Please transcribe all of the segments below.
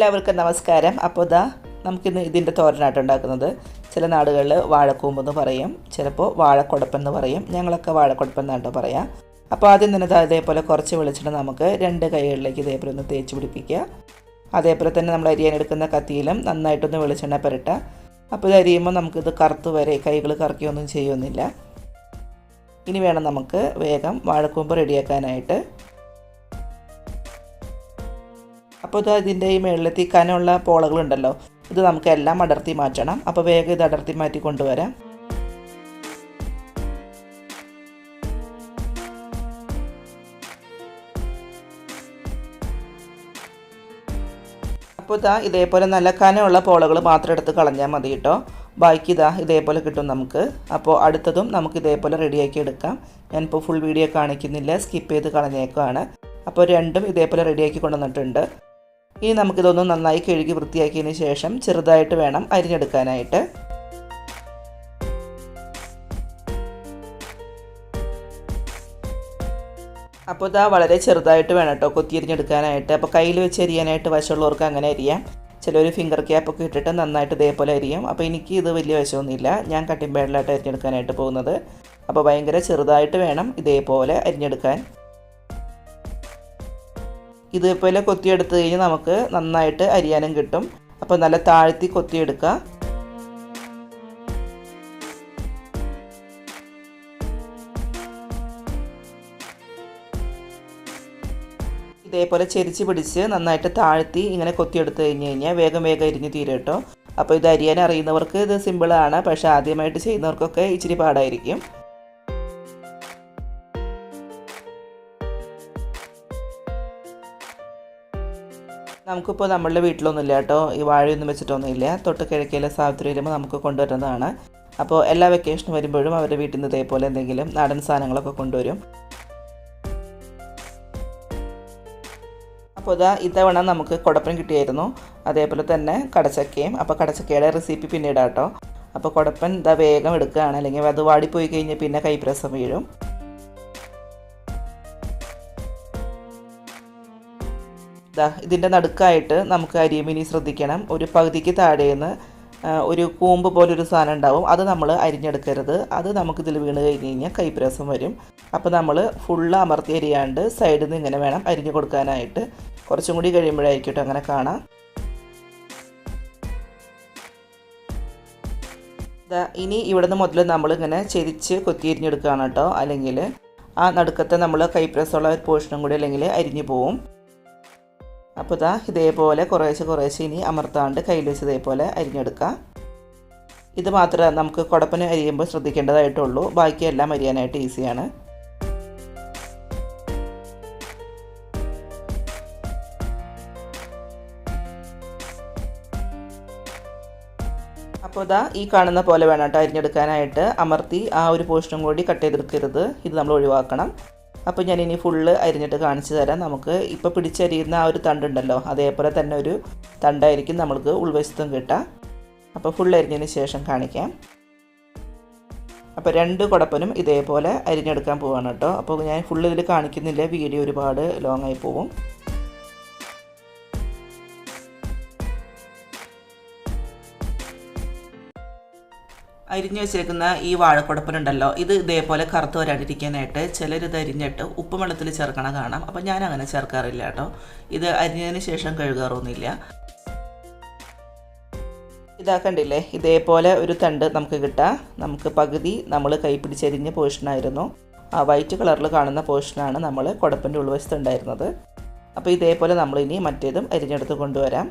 എല്ലാവർക്കും നമസ്കാരം. അപ്പോൾ ഇതാ നമുക്കിന്ന് ഇതിന്റെ തോരനായിട്ട് ഉണ്ടാക്കുന്നത് ചില നാടുകളിൽ വാഴക്കൂമ്പെന്ന് പറയും ചിലപ്പോൾ വാഴക്കുടപ്പെന്ന് പറയും ഞങ്ങളൊക്കെ വാഴക്കൊടപ്പെന്നാട്ടോ പറയാം. അപ്പോൾ ആദ്യം തന്നെ ഇതേപോലെ കുറച്ച് വെളിച്ചെണ്ണ നമുക്ക് രണ്ട് കൈകളിലേക്ക് ഇതേപോലെ ഒന്ന് തേച്ച് പിടിപ്പിക്കുക. അതേപോലെ തന്നെ നമ്മൾ അരിയാൻ എടുക്കുന്ന കത്തിയിലും നന്നായിട്ടൊന്ന് വെളിച്ചെണ്ണ പുരട്ടുക. അപ്പോൾ ഇത് അരിയുമ്പോൾ നമുക്കിത് കറുത്ത് വരെ കൈകൾ കറക്കിയൊന്നും ചെയ്യുന്നില്ല. ഇനി വേണം നമുക്ക് വേഗം വാഴക്കൂമ്പ് റെഡിയാക്കാനായിട്ട് അപ്പോൾ ഇത് ഇതിന്റെ ഈ മുകളിലെത്തി കനമുള്ള പോളകളുണ്ടല്ലോ. ഇത് നമുക്ക് എല്ലാം അടർത്തി മാറ്റണം. അപ്പോൾ വേഗം ഇത് അടർത്തി മാറ്റി കൊണ്ടുവരാം. അപ്പോൾ ഇതാ ഇതേപോലെ നല്ല കനമുള്ള പോളകൾ മാത്രം എടുത്ത് കളഞ്ഞാൽ മതി കേട്ടോ. ബാക്കി ഇതാ ഇതേപോലെ കിട്ടും നമുക്ക്. അപ്പോൾ അടുത്തതും നമുക്ക് ഇതേപോലെ റെഡിയാക്കി എടുക്കാം. ഞാനിപ്പോൾ ഫുൾ വീഡിയോ കാണിക്കുന്നില്ല. സ്കിപ്പ് ചെയ്ത് കളഞ്ഞേക്കുവാണ്. അപ്പോൾ രണ്ടും ഇതേപോലെ റെഡിയാക്കി കൊണ്ടുവന്നിട്ടുണ്ട്. ഇനി നമുക്കിതൊന്ന് നന്നായി കഴുകി വൃത്തിയാക്കിയതിന് ശേഷം ചെറുതായിട്ട് വേണം അരിഞ്ഞെടുക്കാനായിട്ട്. അപ്പോൾ ഇതാ വളരെ ചെറുതായിട്ട് വേണം കേട്ടോ കൊത്തി അരിഞ്ഞെടുക്കാനായിട്ട്. അപ്പോൾ കയ്യിൽ വെച്ച് അരിയാനായിട്ട് വശമുള്ളവർക്ക് അങ്ങനെ അരിയാം. ചിലർ ഫിംഗർ ക്യാപ്പൊക്കെ ഇട്ടിട്ട് നന്നായിട്ട് ഇതേപോലെ അരിയും. അപ്പോൾ എനിക്ക് ഇത് വലിയ വശമൊന്നുമില്ല. ഞാൻ കട്ടിംഗ് പാഡിലായിട്ട് അരിഞ്ഞെടുക്കാനായിട്ട് പോകുന്നത്. അപ്പോൾ ഭയങ്കര ചെറുതായിട്ട് വേണം ഇതേപോലെ അരിഞ്ഞെടുക്കാൻ. ഇതേപോലെ കൊത്തിയെടുത്ത് കഴിഞ്ഞാൽ നമുക്ക് നന്നായിട്ട് അരിയാനും കിട്ടും. അപ്പോൾ നല്ല താഴ്ത്തി കൊത്തിയെടുക്കുക ഇതേപോലെ ചെരിച്ച് പിടിച്ച് നന്നായിട്ട് താഴ്ത്തി ഇങ്ങനെ കൊത്തിയെടുത്ത് കഴിഞ്ഞ് കഴിഞ്ഞാൽ വേഗം വേഗം അരിഞ്ഞ് തീരും കേട്ടോ. അപ്പോൾ ഇത് അരിയാൻ അറിയുന്നവർക്ക് ഇത് സിമ്പിളാണ് പക്ഷേ ആദ്യമായിട്ട് ചെയ്യുന്നവർക്കൊക്കെ ഇച്ചിരി പാടായിരിക്കും. നമുക്കിപ്പോൾ നമ്മളുടെ വീട്ടിലൊന്നുമില്ല കേട്ടോ. ഈ വാഴയൊന്നും വെച്ചിട്ടൊന്നുമില്ല. തൊട്ട് കിഴക്കയിലെ സാവിത്രി വരുമ്പോൾ നമുക്ക് കൊണ്ടുവരുന്നതാണ്. അപ്പോൾ എല്ലാ വെക്കേഷനും വരുമ്പോഴും അവരുടെ വീട്ടിൽ നിന്ന് ഇതേപോലെ എന്തെങ്കിലും നാടൻ സാധനങ്ങളൊക്കെ കൊണ്ടുവരും. അപ്പോൾ ഇതാ ഇത്തവണ നമുക്ക് കുടപ്പൻ കിട്ടിയായിരുന്നു. അതേപോലെ തന്നെ കടച്ചക്കയും. അപ്പോൾ കടച്ചക്കയുടെ റെസിപ്പി പിന്നീടാട്ടോ. അപ്പോൾ കുടപ്പൻ ഇതാ വേഗം എടുക്കുകയാണ്. അല്ലെങ്കിൽ അത് വാടിപ്പോയി കഴിഞ്ഞാൽ പിന്നെ കൈപ്രസം വീഴും. ഇതാ ഇതിന്റെ നടുക്കായിട്ട് നമുക്ക് അരിയമിനി ശ്രദ്ധിക്കണം. ഒരു പകുതിക്ക് താഴേന്ന് ഒരു കൂമ്പ് പോലൊരു സാധനം ഉണ്ടാവും. അത് നമ്മൾ അരിഞ്ഞെടുക്കരുത്. അത് നമുക്കിതിൽ വീണ് കഴിഞ്ഞ് കഴിഞ്ഞാൽ കൈപ്രസം വരും. അപ്പോൾ നമ്മൾ ഫുള്ള് അമർത്തി അരിയാണ്ട് സൈഡിൽ നിന്ന് ഇങ്ങനെ വേണം അരിഞ്ഞു കൊടുക്കാനായിട്ട്. കുറച്ചും കൂടി കഴിയുമ്പോഴായിരിക്കും അങ്ങനെ കാണാം. ഇനി ഇവിടുന്ന് മുതൽ നമ്മളിങ്ങനെ ചെരിച്ച് കൊത്തി അരിഞ്ഞെടുക്കുകയാണ് കേട്ടോ അല്ലെങ്കിൽ ആ നടുക്കത്തെ നമ്മൾ കൈപ്രസമുള്ള ഒരു പോർഷനും കൂടി അല്ലെങ്കിൽ അരിഞ്ഞു പോവും. അപ്പോൾ ഇതാ ഇതേപോലെ കുറേശ്ശെ കുറേശ്ശെ ഇനി അമർത്താണ്ട് കയ്യിൽ വെച്ച് ഇതേപോലെ അരിഞ്ഞെടുക്കാം. ഇത് മാത്രമേ നമുക്ക് കുടപ്പന അരിയുമ്പോൾ ശ്രദ്ധിക്കേണ്ടതായിട്ടുള്ളൂ. ബാക്കിയെല്ലാം അരിയാനായിട്ട് ഈസിയാണ്. അപ്പോൾ ഇതാ ഈ കാണുന്ന പോലെ വേണം കേട്ടോ അരിഞ്ഞെടുക്കാനായിട്ട്. അമർത്തി ആ ഒരു പോർഷനും കൂടി കട്ട് ചെയ്തെടുക്കരുത്. ഇത് നമ്മൾ ഒഴിവാക്കണം. അപ്പോൾ ഞാൻ ഇനി ഫുള്ള് അരിഞ്ഞിട്ട് കാണിച്ചു തരാം. നമുക്ക് ഇപ്പോൾ പിടിച്ചരിയുന്ന ആ ഒരു തണ്ടുണ്ടല്ലോ. അതേപോലെ തന്നെ ഒരു തണ്ടായിരിക്കും നമ്മൾക്ക് ഉൾവശത്തും കിട്ടുക. അപ്പോൾ ഫുൾ അരിഞ്ഞതിന് ശേഷം കാണിക്കാം. അപ്പോൾ രണ്ട് കുടപ്പനും ഇതേപോലെ അരിഞ്ഞെടുക്കാൻ പോവാണ് കേട്ടോ. അപ്പോൾ ഞാൻ ഫുള്ള് ഇതിൽ കാണിക്കുന്നില്ല. വീഡിയോ ഒരുപാട് ലോങ്ങായി ആയി അരിഞ്ഞു വെച്ചേക്കുന്ന ഈ വാഴക്കുടപ്പനുണ്ടല്ലോ ഇത് ഇതേപോലെ കറുത്ത് വരാണ്ടിരിക്കാനായിട്ട് ചിലർ ഇത് അരിഞ്ഞിട്ട് ഉപ്പ് വെള്ളത്തിൽ ചേർക്കണ കാണാം. അപ്പോൾ ഞാൻ അങ്ങനെ ചേർക്കാറില്ല കേട്ടോ. ഇത് അരിഞ്ഞതിന് ശേഷം കഴുകാറൊന്നുമില്ല. ഇതാക്കണ്ടില്ലേ ഇതേപോലെ ഒരു തണ്ട് നമുക്ക് കിട്ടാം. നമുക്ക് പകുതി നമ്മൾ കൈ പിടിച്ചരിഞ്ഞ പോർഷനായിരുന്നു ആ വൈറ്റ് കളറിൽ കാണുന്ന പോർഷനാണ് നമ്മൾ കുടപ്പന്റെ ഉൾവശത്ത് ഉണ്ടായിരുന്നത് അപ്പോൾ ഇതേപോലെ നമ്മളിനി മറ്റേതും അരിഞ്ഞെടുത്ത് കൊണ്ടുവരാം.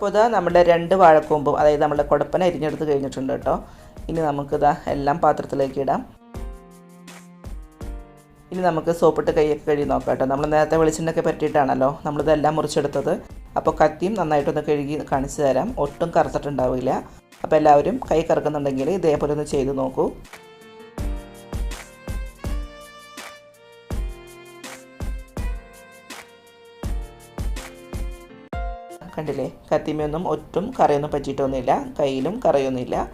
അപ്പോൾ ഇതാ നമ്മുടെ രണ്ട് വാഴക്കൂമ്പും അതായത് നമ്മുടെ കുടപ്പന അരിഞ്ഞെടുത്ത് കഴിഞ്ഞിട്ടുണ്ട് കേട്ടോ. ഇനി നമുക്കിതാ എല്ലാം പാത്രത്തിലേക്ക് ഇടാം. ഇനി നമുക്ക് സോപ്പിട്ട് കൈയൊക്കെ കഴുകി നോക്കാം കേട്ടോ. നമ്മൾ നേരത്തെ വെളിച്ചെണ്ണയൊക്കെ പറ്റിയിട്ടാണല്ലോ നമ്മളിതെല്ലാം മുറിച്ചെടുത്തത്. അപ്പോൾ കത്തിയും നന്നായിട്ടൊന്ന് കഴുകി കാണിച്ചു തരാം. ഒട്ടും കറുത്തിട്ടുണ്ടാവില്ല. അപ്പോൾ എല്ലാവരും കൈ കറക്കുന്നുണ്ടെങ്കിൽ ഇതേപോലെ ഒന്ന് ചെയ്ത് നോക്കൂ. കണ്ടില്ലേ? കത്തിമയൊന്നും ഒറ്റും കറയൊന്നും പറ്റിയിട്ടൊന്നുമില്ല. കയ്യിലും കറയൊന്നുമില്ല.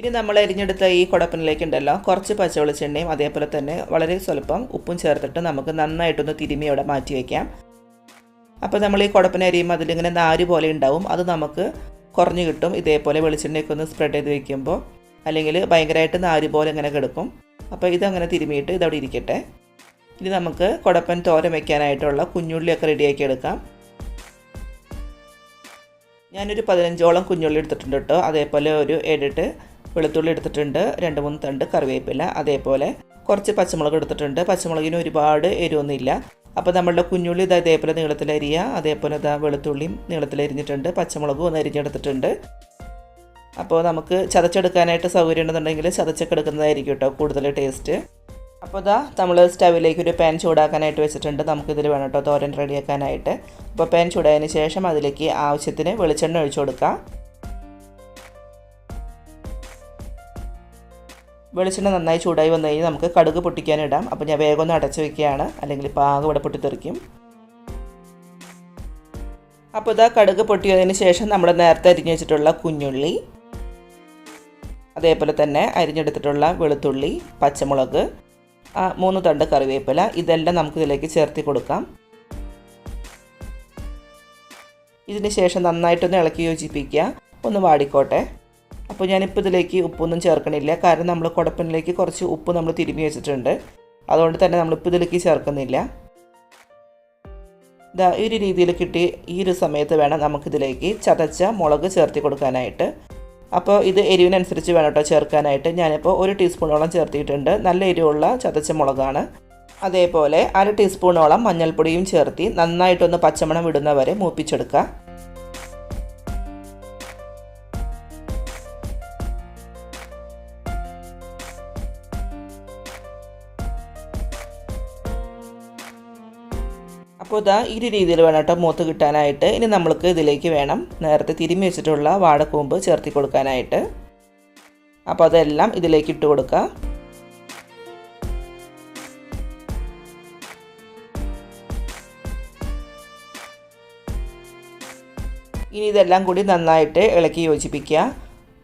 ഇനി നമ്മൾ എരിഞ്ഞെടുത്ത ഈ കുടപ്പനിലേക്ക് ഉണ്ടല്ലോ കുറച്ച് പച്ച വെളിച്ചെണ്ണയും അതേപോലെ തന്നെ വളരെ സ്വല്പം ഉപ്പും ചേർത്തിട്ട് നമുക്ക് നന്നായിട്ടൊന്ന് തിരുമി അവിടെ മാറ്റി വയ്ക്കാം അപ്പോൾ നമ്മൾ ഈ കുടപ്പിന് അരിയുമ്പോൾ അതിലിങ്ങനെ നാര് പോലെ ഉണ്ടാവും. അത് നമുക്ക് കുറഞ്ഞു കിട്ടും. ഇതേപോലെ വെളിച്ചെണ്ണയൊക്കെ ഒന്ന് സ്പ്രെഡ് ചെയ്ത് വയ്ക്കുമ്പോൾ അല്ലെങ്കിൽ ഭയങ്കരമായിട്ട് നാര് പോലെ ഇങ്ങനെ കിടക്കും. അപ്പോൾ ഇതങ്ങനെ തിരുമിയിട്ട് ഇതവിടെ ഇരിക്കട്ടെ. ഇനി നമുക്ക് കുടപ്പൻ തോരൻ വയ്ക്കാനായിട്ടുള്ള കുഞ്ഞുള്ളിയൊക്കെ റെഡിയാക്കി എടുക്കാം. ഞാനൊരു പതിനഞ്ചോളം കുഞ്ഞുള്ളി എടുത്തിട്ടുണ്ട് കേട്ടോ. അതേപോലെ ഒരു ഏഴെട്ട് വെളുത്തുള്ളി എടുത്തിട്ടുണ്ട് രണ്ട് മൂന്ന് തണ്ട് കറിവേപ്പില അതേപോലെ കുറച്ച് പച്ചമുളക് എടുത്തിട്ടുണ്ട്. പച്ചമുളകിന് ഒരുപാട് എരിവൊന്നുമില്ല. അപ്പോൾ നമ്മളുടെ കുഞ്ഞുള്ളി ഇതാ ഇതേപോലെ നീളത്തിലരിയ അതേപോലെ ഇതാ വെളുത്തുള്ളിയും നീളത്തിലരിഞ്ഞിട്ടുണ്ട് പച്ചമുളകും ഒന്ന് അരിഞ്ഞെടുത്തിട്ടുണ്ട് അപ്പോൾ നമുക്ക് ചതച്ചെടുക്കാനായിട്ട് സൗകര്യം ഉണ്ടെന്നുണ്ടെങ്കിൽ ചതച്ചൊക്കെ എടുക്കുന്നതായിരിക്കും കേട്ടോ കൂടുതൽ ടേസ്റ്റ്. അപ്പോൾ ഇതാ നമ്മൾ സ്റ്റവിലേക്ക് ഒരു പാൻ ചൂടാക്കാനായിട്ട് വെച്ചിട്ടുണ്ട്. നമുക്കിതിൽ വേണം കേട്ടോ തോരൻ റെഡിയാക്കാനായിട്ട്. അപ്പോൾ പാൻ ചൂടായതിന് ശേഷം അതിലേക്ക് ആവശ്യത്തിന് വെളിച്ചെണ്ണ ഒഴിച്ചു കൊടുക്കാം. വെളിച്ചെണ്ണ നന്നായി ചൂടായി വന്നു കഴിഞ്ഞാൽ നമുക്ക് കടുക് പൊട്ടിക്കാനിടാം. അപ്പോൾ ഞാൻ വേഗം ഒന്ന് അടച്ചു വെക്കുകയാണ്. അല്ലെങ്കിൽ പാകം ഇവിടെ പൊട്ടിത്തെറിക്കും. അപ്പോൾ ഇതാ കടുക് പൊട്ടിയതിന് ശേഷം നമ്മൾ നേരത്തെ അരിഞ്ഞു വെച്ചിട്ടുള്ള കുഞ്ഞുള്ളി. അതേപോലെ തന്നെ അരിഞ്ഞെടുത്തിട്ടുള്ള വെളുത്തുള്ളി പച്ചമുളക് മൂന്ന് തണ്ട് കറിവേപ്പില. ഇതെല്ലാം നമുക്ക് ഇതിലേക്ക് ചേർത്തി കൊടുക്കാം. ഇതിന് ശേഷം നന്നായിട്ടൊന്ന് ഇളക്കി യോജിപ്പിക്കുക. ഒന്ന് വാടിക്കോട്ടെ. അപ്പോൾ ഞാനിപ്പോൾ ഇതിലേക്ക് ഉപ്പൊന്നും ചേർക്കണില്ല. കാരണം നമ്മൾ കുടപ്പനിലേക്ക് കുറച്ച് ഉപ്പ് നമ്മൾ തിരുമ്മി വെച്ചിട്ടുണ്ട്. അതുകൊണ്ട് തന്നെ നമ്മളിപ്പോൾ ഇതിലേക്ക് ചേർക്കുന്നില്ല. ഇതാ ഈ ഒരു രീതിയിൽ കിട്ടി ഈ ഒരു സമയത്ത് വേണം നമുക്കിതിലേക്ക് ചതച്ച മുളക് ചേർത്തി കൊടുക്കാനായിട്ട്. അപ്പോൾ ഇത് എരിവിനനുസരിച്ച് വേണം കേട്ടോ ചേർക്കാനായിട്ട്. ഞാനിപ്പോൾ ഒരു ടീസ്പൂണോളം ചേർത്തിയിട്ടുണ്ട്. നല്ല എരിവുള്ള ചതച്ച മുളകാണ്. അതേപോലെ അര ടീസ്പൂണോളം മഞ്ഞൾപ്പൊടിയും ചേർത്തി നന്നായിട്ടൊന്ന് പച്ചമണം വിടുന്നവരെ മൂപ്പിച്ചെടുക്കുക. അപ്പോൾ ഇതാ ഈ രീതിയിൽ വേണം കേട്ടോ മൂത്ത് കിട്ടാനായിട്ട്. ഇനി നമ്മൾക്ക് ഇതിലേക്ക് വേണം നേരത്തെ തിരുമ്മി വെച്ചിട്ടുള്ള വാടക്കൂമ്പ് ചേർത്തി കൊടുക്കാനായിട്ട്. അപ്പോൾ അതെല്ലാം ഇതിലേക്ക് ഇട്ട് കൊടുക്കുക ഇനി ഇതെല്ലാം കൂടി നന്നായിട്ട് ഇളക്കി യോജിപ്പിക്കുക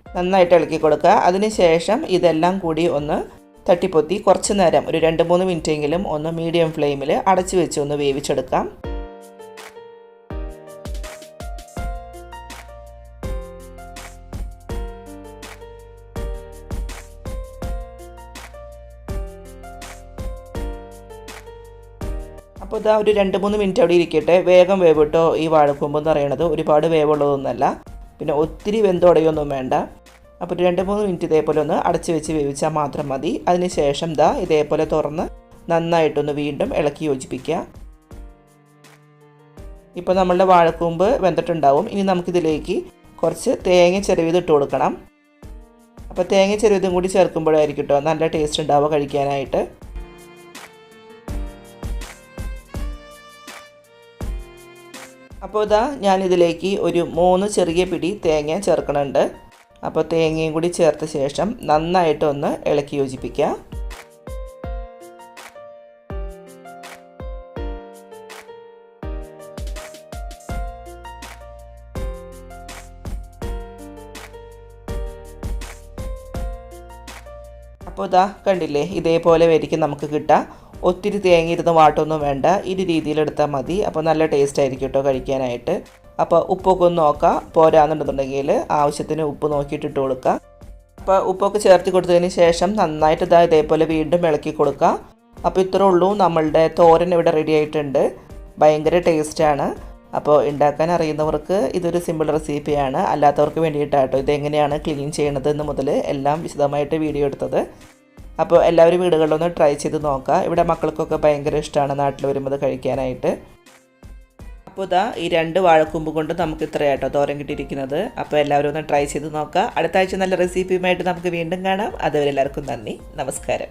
നന്നായിട്ട് ഇളക്കി കൊടുക്കുക അതിനുശേഷം ഇതെല്ലാം കൂടി ഒന്ന് തട്ടിപ്പൊത്തി കുറച്ച് നേരം ഒരു രണ്ട് മൂന്ന് മിനിറ്റെങ്കിലും ഒന്ന് മീഡിയം ഫ്ലെയിമിൽ അടച്ചു വെച്ച് ഒന്ന് വേവിച്ചെടുക്കാം. അപ്പോൾ ഇതാ ഒരു രണ്ട് മൂന്ന് മിനിറ്റ് അവിടെ ഇരിക്കട്ടെ. വേഗം വേവിട്ടോ ഈ വാഴക്കൊമ്പ് എന്ന് പറയുന്നത്. ഒരുപാട് വേവുള്ളതൊന്നുമല്ല. പിന്നെ ഒത്തിരി വെന്തോടയൊന്നും വേണ്ട. അപ്പോൾ രണ്ട് മൂന്ന് മിനിറ്റ് ഇതേപോലെ ഒന്ന് അടച്ചു വെച്ച് വേവിച്ചാൽ മാത്രം മതി. അതിന് ശേഷം ദാ ഇതേപോലെ തുറന്ന് നന്നായിട്ടൊന്ന് വീണ്ടും ഇളക്കി യോജിപ്പിക്കുക. ഇപ്പോൾ നമ്മളുടെ വാഴക്കൂമ്പ് വെന്തിട്ടുണ്ടാവും. ഇനി നമുക്കിതിലേക്ക് കുറച്ച് തേങ്ങ ചെരുവിത് ഇട്ട് കൊടുക്കണം. അപ്പോൾ തേങ്ങ ചെറിയതും കൂടി ചേർക്കുമ്പോഴായിരിക്കും കേട്ടോ നല്ല ടേസ്റ്റ് ഉണ്ടാവുക കഴിക്കാനായിട്ട്. അപ്പോൾ ഇതാ ഞാനിതിലേക്ക് ഒരു മൂന്ന് ചെറിയ പിടി തേങ്ങ ചേർക്കണുണ്ട്. അപ്പോൾ തേങ്ങയും കൂടി ചേർത്ത ശേഷം നന്നായിട്ടൊന്ന് ഇളക്കി യോജിപ്പിക്കുക. അപ്പോൾ ഇതാ കണ്ടില്ലേ ഇതേപോലെ വരിക്കും നമുക്ക് കിട്ടുക ഒത്തിരി തേങ്ങ ഇരുന്ന് വാട്ടൊന്നും വേണ്ട ഈ രീതിയിലെടുത്താൽ മതി. അപ്പോൾ നല്ല ടേസ്റ്റ് ആയിരിക്കും കേട്ടോ കഴിക്കാനായിട്ട്. അപ്പോൾ ഉപ്പൊക്കെ ഒന്ന് നോക്കാം. പോരാന്നുണ്ടെന്നുണ്ടെങ്കിൽ ആവശ്യത്തിന് ഉപ്പ് നോക്കിയിട്ട് ഇട്ട് കൊടുക്കുക അപ്പോൾ ഉപ്പൊക്കെ ചേർത്ത് കൊടുത്തതിന് ശേഷം നന്നായിട്ട് ഇതാ ഇതേപോലെ വീണ്ടും ഇളക്കി കൊടുക്കുക അപ്പോൾ ഇത്രേ ഉള്ളൂ നമ്മളുടെ തോരൻ ഇവിടെ റെഡി ആയിട്ടുണ്ട്. ഭയങ്കര ടേസ്റ്റാണ് അപ്പോൾ ഉണ്ടാക്കാൻ അറിയുന്നവർക്ക് ഇതൊരു സിമ്പിൾ റെസിപ്പിയാണ് അല്ലാത്തവർക്ക് വേണ്ടിയിട്ടാട്ടോ. ഇതെങ്ങനെയാണ് ക്ലീൻ ചെയ്യണത് എന്ന് മുതൽ എല്ലാം വിശദമായിട്ട് വീഡിയോ എടുത്തത്. അപ്പോൾ എല്ലാവരും വീടുകളിലൊന്ന് ട്രൈ ചെയ്ത് നോക്കുക ഇവിടെ മക്കൾക്കൊക്കെ ഭയങ്കര ഇഷ്ടമാണ് നാട്ടിൽ വരുമ്പോൾ കഴിക്കാനായിട്ട്. അപ്പോൾ ഇതാ ഈ രണ്ട് വാഴക്കൂമ്പ് കൊണ്ട് നമുക്ക് ഇത്രയാട്ടോ തോരൻ കിട്ടിയിരിക്കുന്നത്. അപ്പോൾ എല്ലാവരും ഒന്ന് ട്രൈ ചെയ്ത് നോക്കുക. അടുത്ത ആഴ്ച നല്ല റെസിപ്പിയുമായിട്ട് നമുക്ക് വീണ്ടും കാണാം. അതുവരെ എല്ലാവർക്കും നന്ദി. നമസ്കാരം.